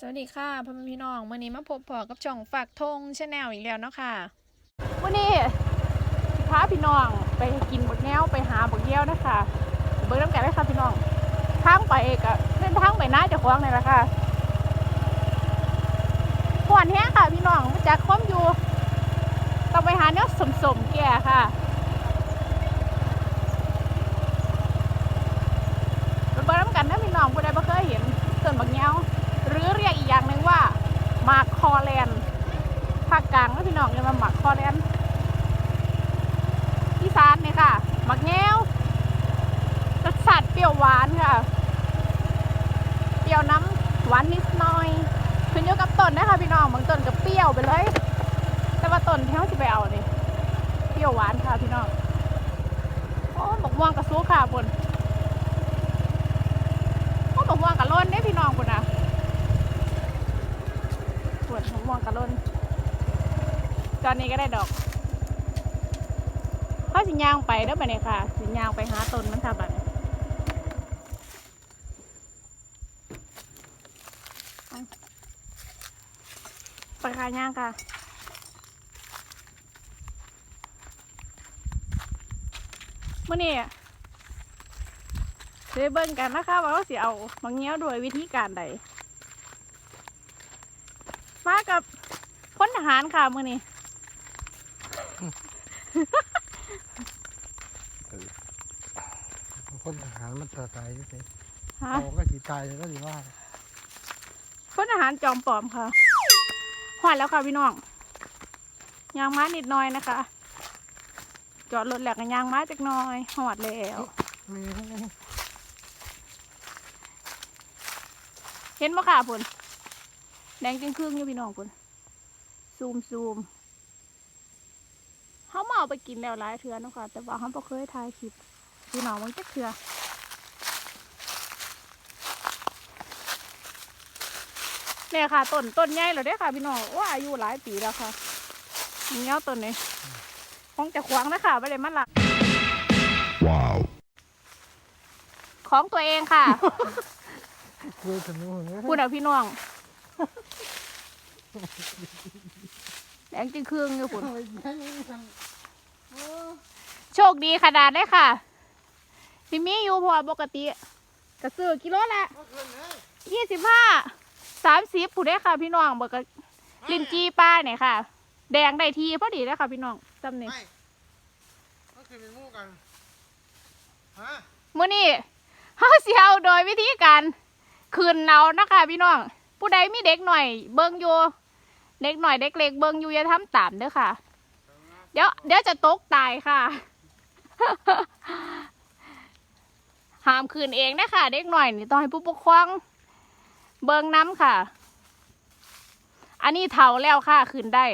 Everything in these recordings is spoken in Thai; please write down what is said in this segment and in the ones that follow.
สวัสดีค่ะพ่อแม่พี่น้องวันนี้มาพบพอกับช่องฝากธงชาแนลอีกแล้วเนาะค่ะวันนี้พาพี่น้องไปกินบักแง้วไปหาบักแง้วนะคะเบิ้งน้ำแกงเลยค่ะพี่น้องทางไปก็เส้นทางไปน่าจะคว้างเลยละค่ะหวานแห้งค่ะพี่น้องมาจากคมอยู่ต้องไปหาเนื้อสมๆแก่ค่ะไปเบิ้งน้ำกันนะพี่น้องผู้ใดบ่เคยเห็นต้นบักแง้วหรือเรียกอีกอย่างหนึ่งว่า หมากคอแลนภาคกลางแล้วพี่น้องจะมาหมักคอแลนอีสานเนี่ยค่ะหมักแง้วรสชาติเปรี้ยวหวานค่ะเปรี้ยวน้ำหวานนิดหน่อยขึ้นอยู่กับต้นนะคะพี่น้องบางต้นก็เปรี้ยวไปเลย แต่ว่าต้นที่าจะไปเอาเนี่ยเปรี้ยวหวานค่ะพี่น้องโอ้บักม่วงกระซูค่ะบนโอ้บักม่วงกระล้นเด้พี่น้องบนนะ บนบักม่วงกระล้นตอนนี้ก็ได้ดอกเขาสิย่างไปเด้อไปเนี่ยค่ะ สิย่างไปหาต้นมันทำบัดนี้เอาไปค่ะย่างค่ะมื่อนี้เดี๋ยวเบิ่งกันนะคะว่าเขาสิเอาบางเงี้ยวด้วยวิธีการใด มากับพลทหารค่ะมื่อนี้คนทหารมันจะตายอยู่สิฮะเขาก็สิตายก็สิว่าพลทหารจอมปลอมค่ะหอดแล้วค่ะพี่น้องยางม้านิดหน่อยนะคะ จอดรถแหลกกันยางม้าจักหน่อยหอดแล้วมีเห็นบ่ค่ะพุ่น แดงจริงครึ่งอยู่พี่น้องพุ่นซูมซูมเขามาเอาไปกินแล้วหลายเทือเนาะค่ะแต่ว่าเขาบ่เคยถ่ายคลิปพี่น้องมันจะเทือเนี่ยค่ะต้นต้นใหญ่แล้วเด้อค่ะ พี่น้องว่าอายุหลายปีแล้วค่ะมีเงี้ยต้นนี้คงจะขวางนะคะไม่ได้มันละว้าว ของตัวเองค่ะคุยกันนู้นพูดเอาพี่น้อง แดงจริงครึ่งอยู่คุณโชคดีขนาดได้ค่ะสิมีอยู่เพราะว่าปกติกระซื้อกิโลละยี่สิบห้าสามสิบผู้ได้ค่ะพี่น้องบอกกลินจีป้าเนี่ยค่ะ แดงได้ทีพอดีเลยค่ะพี่น้องจำเนี่ยไม่ก็คือเป็นมู่กันฮะมื่อนี้เฮาสิเอาโดยวิธีการคืนเอานะคะพี่น้อง ผู้ใดมีเด็กหน่อย เบิ่งอยู่ เด็กหน่อยเด็กเล็กเบิ่งอยู่อย่าทำตามเด้อค่ะ เดี๋ยวเดี๋ยวจะตกตายค่ะห้ามคืนเองนะคะเด็กหน่อยนี่ต้องให้ผู้ปกครองเบิ่งน้ำค่ะ อันนี้เท่าแล้วค่ะคืนได้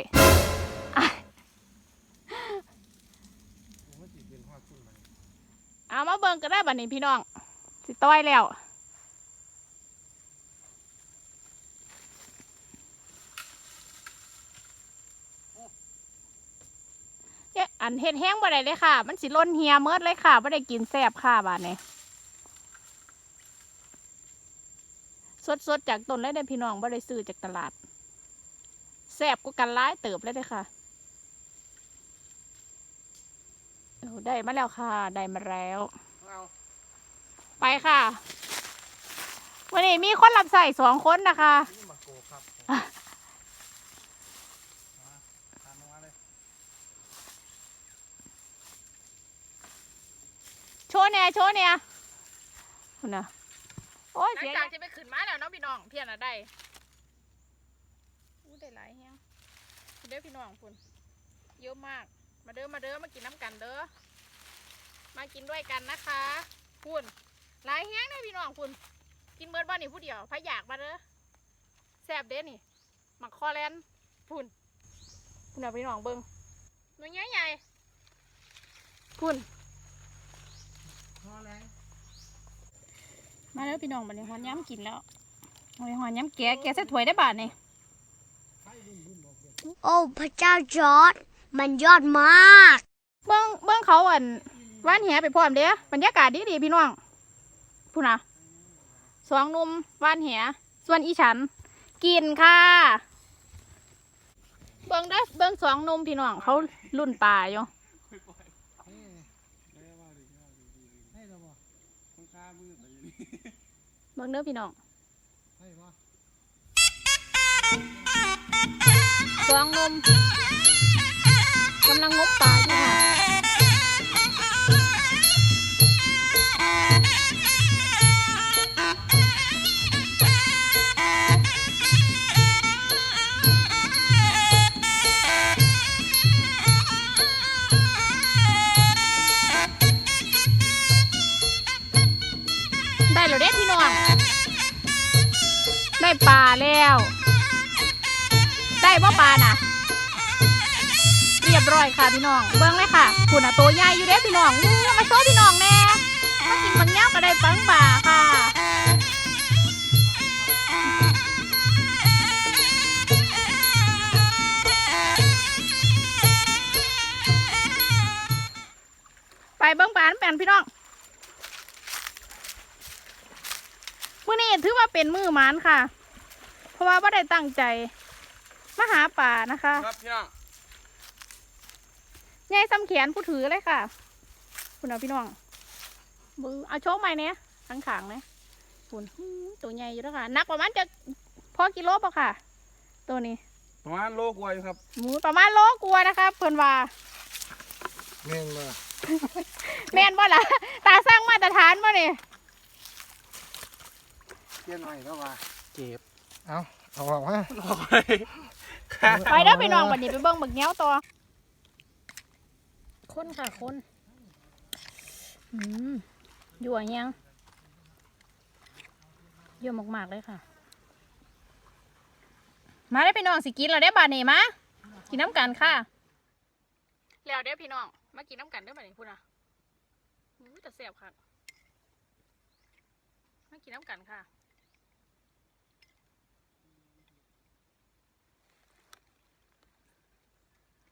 ผมว่าสิเอดคุณมันเอามาเบิ่งก็ได้บัดนี้พี่น้อง สิต้อยแล้ว เอ๊ะอันเห็ดแห้งบ่ได้เลยค่ะ มันสิล้นเฮียเมิดเลยค่ะบ่ได้กินแซ่บค่ะบาดนี้สดๆจากต้นเลยเด้อพี่น้องบ่ได้ซื้อจากตลาดแซ่บก็กันร้ายเติบเลยเด้อค่ะเอาได้มาแล้วค่ะ ได้มาแล้วเอาไปค่ะ วันนี้มีคนรับใส่สองคนนะคะ ที่มาโกครับตามมาเลย โชว์เนี่ยโชว์เนี่ยคุณนะโอ้ยหลังจากที่ไปขึ้นมาแล้วเน้องพี่น้องเพียนอะได้อู้ได้หลายแฮงคุณเด้อพี่น้องคุณเยอะมาก มาเด้อมาเด้อมากินน้ำกันเด้อมากินด้วยกันนะคะคุณหลายแฮงเด้อพี่น้องคุณกินเบิร์ดบ้านนี่ผู้เดียวพะอยากมาเด้อแซ่บเด้นี่หมักคอแลนคุณคุณเอาพี่น้องเบิ้งหน่วยใหญ่ใหญ่ๆคุณ พอแล้ว มาแล้วพี่น้องบันนี้หอนย้ำกินแล้วหอยหอนย้ำแกะแกะใส่ถ้วยได้บาทนี่โอ้พระเจ้าจอร์ดมันยอดมาก เบิ้งเบิ้งเขาอันว่านแหไปพร้อมเด้บรรยากาศดีดีๆพี่น้องพูดนะสองหนุ่มว่านแหส่วนอีฉัน กินค่ะ เบิ้งได้อเบิ้งสองหนมพี่น้องเขารุ่นปลาอยู่ ให้เราบ่ เบิ้งเด้อพี่น้องให้บ่สองหนมกำลังงบปลาอยู่ค่ะ ได้บ่ปลาน่ะ เรียบร้อยค่ะพี่น้อง เบิ้งเลยค่ะคุณอะตัวใหญ่อยู่เด้พี่น้องอู้มาโซ่พี่น้องแน่มากินบางแง่วก็ได้ปังป่าค่ะไปเบิ้งปลานแปนพี่น้องมื้อนี้ถือว่าเป็นมือหมานค่ะ เพราะว่าไ่ได้ตั้งใจ มาหาป่านะคะครับพี่น้องยายซ้ำแขนผู้ถือเลยค่ะ คุณเอาพี่น้องมือเอาโชคใหม่เนี่ยทั้งขางเนี่ยคุณหือตัวใหญ่อยู่แล้วค่ะหนักประมาณจะพอกิโลป่ะค่ะ ตัวนี้ ประมาณโลกว่าอยู่ครับหมูประมาณโลกลัวานะคะเพิ่นว่าแม่นบ่แม่นบ่ล่ะตาสร้างมาตรฐานบ่เนี่ยเกียนหน่อยแล้วว่าเจ็บ เอา เอาออกมาไปเด้อพี่น้องวันนี้ไปเบิ่งบักแง้วต่อคนค่ะคนอืมอยู่อะยังเยอะมากๆเลยค่ะ มาได้อพี่น้องสิกินแล้วได้อบาดนี้มากินน้ำกันค่ะ แล้วได้อพี่น้อง มากินน้ำกันได้อบาดนี้พูดนะอู้แต่แซ่บค่ะ มากินน้ำกันค่ะ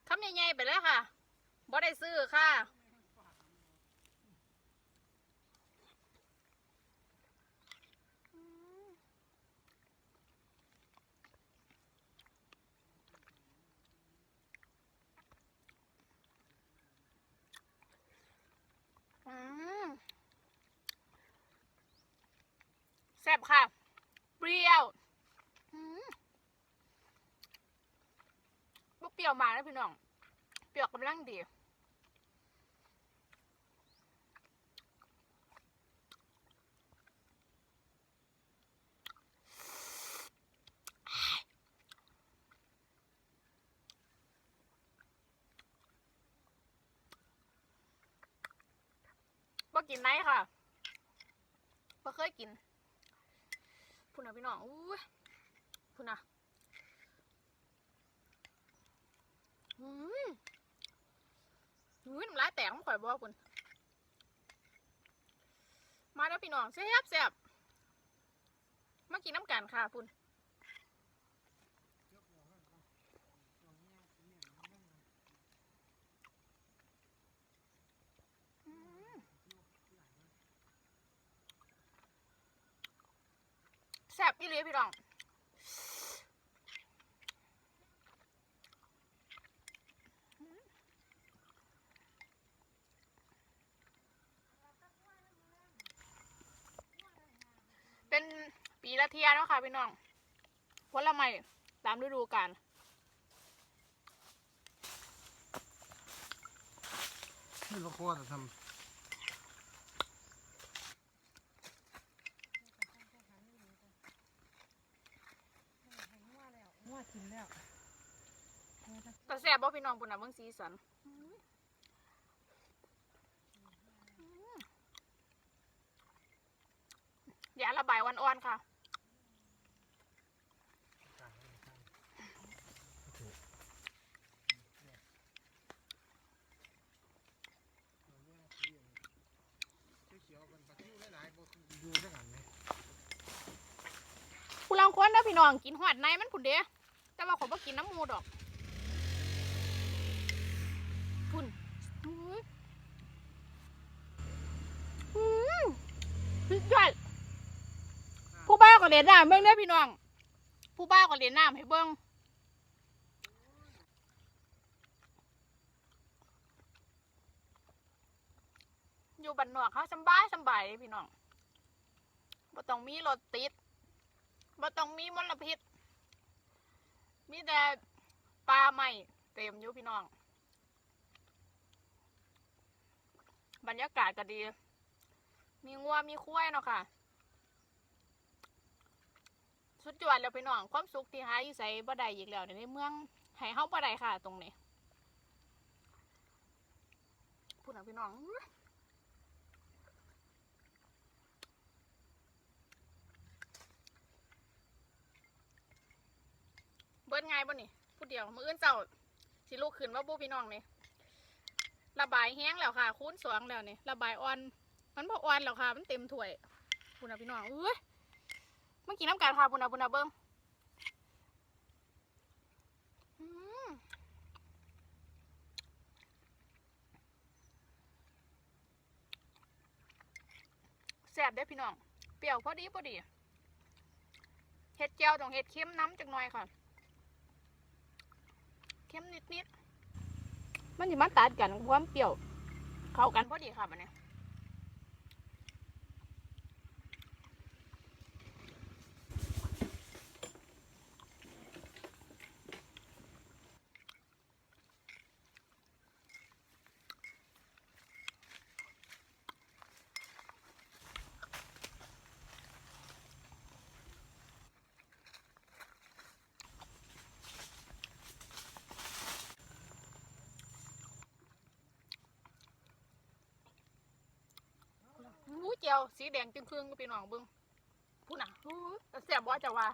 ทำใหญ่ๆ ไปเลยค่ะบ่ได้ซื้อค่ะอืมแซ่บค่ะ เปรี้ยวอืมบ่เปรี้ยวมากนะพี่น้อง เปรี้ยวกำลังดี บ่กินไหนค่ะบ่เคยกินพุ่นนะพี่น้องอู้พุ่นนะอืม อุ้ยน้ำลายแตกของข่อยบ่พุ่นมาแล้วพี่น้องแซ่บแซ่บมากินน้ำกันค่ะพุ่นอืมแซ่บอีหลีพี่น้อง เป็นปี ละเทียเนาะค่ะพี่น้องผลไม้ตามฤดูกาลนี่เราโคตรทแต่แซ่บบ่พี่น้องปุ่นน่ะเบิ่งสีสันอย่าระบายวันอ่อนค่ะำเขียวๆกันปลาทูหลาย ๆบ่อยู่จังหันไหมผู้ลังคนเด้อพี่น้องกินหอดในมันผุนเด้แต่ว่าผมบ่กินน้ำมูดอกพุ่นอื้อหือสุดยอดผู้บ้าก็เด็ดได้เบิ่งเด้อพี่น้อง ผู้บ้าวก็เรียนน้ำให้เบิ้งอยู่บ้านนอกเขาสำบายสำบายเลยพี่น้อง บ่ต้องมีรถติดบ่ต้องมีมลพิษ มีแต่ปลาใหม่เต็มอยู่พี่น้อง บรรยากาศก็ดี มีงัวมีควายเนาะค่ะ สุดยอดแล้วพี่น้อง ความสุขที่หาอยู่ใส่บ่ได้อีกแล้วในเมืองให้เฮาบ่ได้ค่ะ ตรงนี้พูดนะพี่น้องอื้อเบิดไงายบ่นี่พูดเดียวมืออื่นเจ้าสิลูกขึ้นว่าบูพี่น้องนี่ระบายแห้งแล้วค่ะ คูณสองแล้วนี่ระบายอ่อน มันบ่อ่อนแล้วค่ะ มันเต็มถ้วยพูดนะพี่น้องเอ้ยเมื่อกี้น้ำกันค่ะบุญนาบุญนาเบิ้งอืมแซ่บเด้พี่น้อง เปรี้ยวพอดีพอดี เห็ดเจียวต้องเห็ดเค็มน้ำจักหน่อยค่ะ เค็มนิดนิดๆมันจะมาตัดกันความเปรี้ยว เข้ากันพอดีค่ะมันเนี่ย อู้ เจียวสีแดงจึงครึ่งก็พี่น้องเบิ้งพูดน่ะอู้แต่แซ่บบ่จะว่า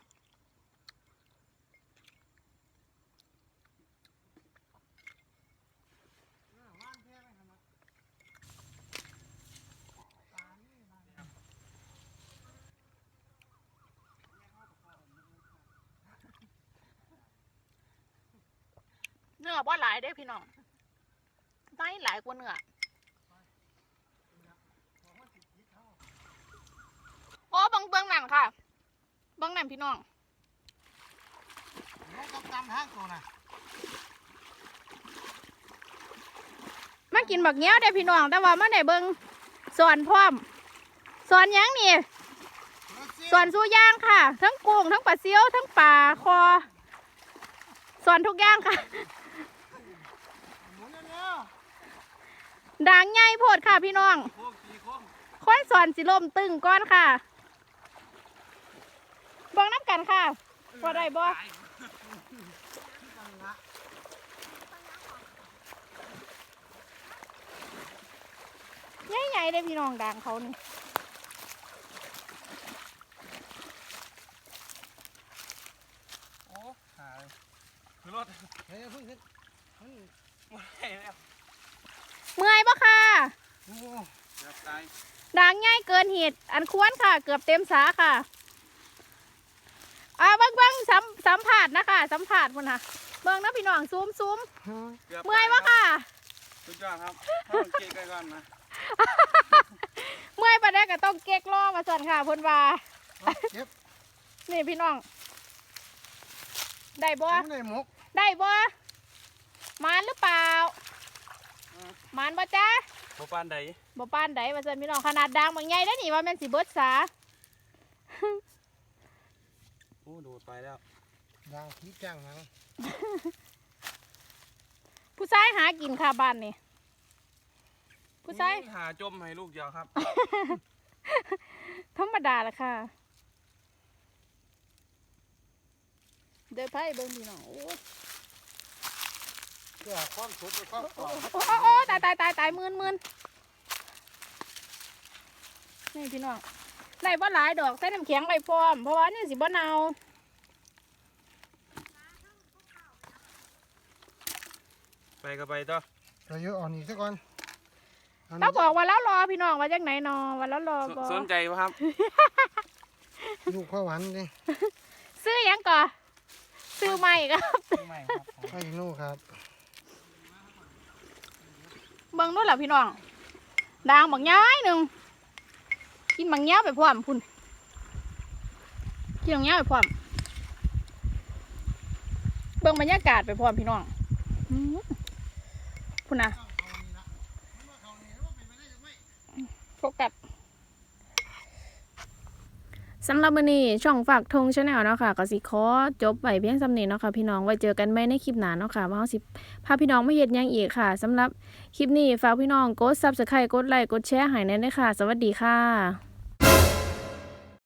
วานแท้ไหมครับนะตานี่าเนื้อบ่หลายเด้พี่น้องได้หลายกว่าเนื้อโอ้เบังเบิ้งนั่นค่ะ เบิ้งนั่นพี่น้องน้องต้องจำทางตัวน่ะมากินบักเงี้ยวได้อพี่น้อง แต่ว่ามาได้เบิ่งสอนพร้อม สอนหยังนี่ สอนสู้ย่างค่ะ ทั้งกุ้งทั้งปลาเซียวทั้งปลาคอ สอนทุกอย่างค่ะ หมุนเร็วด่างใหญ่โพดค่ะพี่น้อง ๆโค้งตีโค้งคนสอนสิลมตึงก้อนค่ะ เบิ่งน้ำกันค่ะพอได้บ่กันละใหญ่ๆเลยพี่น้องด่างเขานี่โอ้หายคือรถเฮ้ยเพิ่งขึ้นเพิ่งไม่แล้วเมื่อยบ่ค่ะโอ้เกือบตายด่างใหญ่เกินเหตุอันควรค่ะ เกือบเต็มสาค่ะอ่าเบิ่งเบิ่ง สัมสัมผัสนะคะ สัมผัสพุ่นค่ะเบิ่งนะพี่น้องซูมซูมกืบเมื่อยบ่ค่ะสุดยอดครับต้องเก๊กไปก่อนนะเมื่อยปานใดก็ต้องเก๊กล้อมาสั่นค่ะเพิ่นว่าเก็บนี่พี่น้อง ได้บ่ในหมกได้บ่มานหรือเปล่ามานบ่จ้าโบปานใดบ่ปานใดว่าซั่นพี่น้องขนาดด่างบางใหญ่ได้อนี่ว่าแม่นสิเบิดสาโอ้โดดไปแล้ว ยางขี้จังนังผู้ชายหากินค่ะบ้านนี่ผู้ชาย หาจมให้ลูกเดียวครับ ธรรมดาละค่ะ เดินไพ่เบิ่งพี่น้องโอ้ยเพื่อความสุขและความปลอดโอ้โอ้โอ้ตายตายตายตายมื่นมื่นนี่พี่น้องได้บ่หลายดอกใส่น้ำแข็งไปพร้อม เพราะว่านี่สิบ่เนา ไปก็ไปต่อเราเยอะอ่อนอีกสักก่อนเราบอกว่าแล้วรอพี่น้องว่าจังไหนนอว่าแล้วรอบ่สนใจปะครับ ลูกข้าวหวานดิซื้อหยังก่อซื้อใหม่ครับไม่ครับไอ้นู่ครับเบิ่งนู่นแหละพี่น้องด่างบักย้ายหนึ่งกินบักย้ายไปพร้อมพุ่นกินบักย้ายไปพร้อมเบิ่งบรรยากาศไปพร้อมพี่น้องอื้อ พุ่นนะโฟกัสสำหรับมื้อนี้ช่องฝากธงชาแนลเนาะค่ะก็สิขอจบไว้เพียงสำนี้เนาะค่ะพี่น้องไว้เจอกันใหม่ในคลิปหน้าเนาะค่ะว่าเฮาสิพาพี่น้องมาเฮ็ดหยังอีกค่ะสำหรับคลิปนี้ฝากพี่น้องกด Subscribe กดไลค์กดแชร์ให้แหน่เด้อค่ะ สวัสดีค่ะ